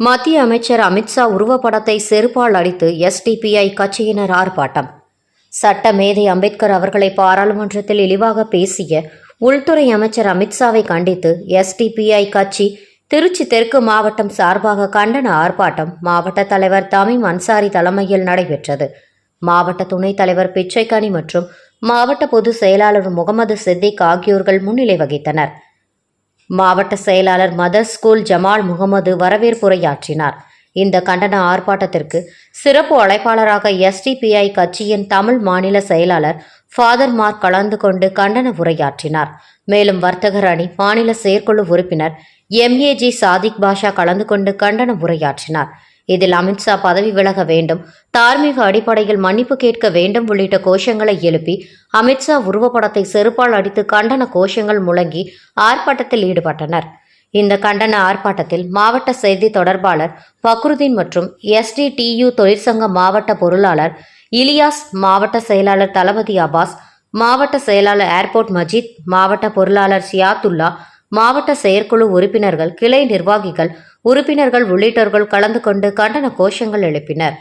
மத்திய அமைச்சர் அமித்ஷா உருவப்படத்தை செருப்பால் அடித்து எஸ்டிபிஐ கட்சியினர் ஆர்ப்பாட்டம். சட்ட மேதை அம்பேத்கர் அவர்களை பாராளுமன்றத்தில் இழிவாக பேசிய உள்துறை அமைச்சர் அமித்ஷாவை கண்டித்து எஸ்டிபிஐ கட்சி திருச்சி தெற்கு மாவட்டம் சார்பாக கண்டன ஆர்ப்பாட்டம் மாவட்ட தலைவர் தமிம் அன்சாரி தலைமையில் நடைபெற்றது. மாவட்ட துணைத் தலைவர் பிச்சைக்கனி மற்றும் மாவட்ட பொதுச் செயலாளர் முகமது சித்திக் ஆகியோர்கள் முன்னிலை வகித்தனர். மாவட்ட செயலாளர் மதர் ஸ்கூல் ஜமால் முகமது வரவேற்புரையாற்றினார். இந்த கண்டன ஆர்ப்பாட்டத்திற்கு சிறப்பு அழைப்பாளராக எஸ்டிபிஐ கட்சியின் தமிழ் மாநில செயலாளர் ஃபாதர் மார்க் கலந்து கொண்டு கண்டன உரையாற்றினார். மேலும் வர்த்தகர் அணி மாநில செயற்குழு உறுப்பினர் எம்ஏஜி சாதிக் பாஷா கலந்து கொண்டு கண்டன உரையாற்றினார். இதில் அமித்ஷா பதவி விலக வேண்டும். தார்மீக அடிப்படையில் மன்னிப்பு கேட்க வேண்டும் உள்ளிட்ட கோஷங்களை எழுப்பி அமித்ஷா உருவப்படத்தை செருப்பால் அடித்து கண்டன கோஷங்கள் முழங்கி ஆர்ப்பாட்டத்தில் ஈடுபட்டனர். இந்த கண்டன ஆர்ப்பாட்டத்தில் மாவட்ட செய்தி தொடர்பாளர் பக்ருதீன் மற்றும் எஸ்டிடியு தொழிற்சங்க மாவட்ட பொருளாளர் இலியாஸ் மாவட்ட செயலாளர் தளபதி அபாஸ் மாவட்ட செயலாளர் ஏர்போர்ட் மஜித் மாவட்ட பொருளாளர் சியாத்துல்லா மாவட்ட செயற்குழு உறுப்பினர்கள் கிளை நிர்வாகிகள் உறுப்பினர்கள் உள்ளிட்டோர்கள் கலந்து கொண்டு கண்டன கோஷங்கள் எழுப்பினர்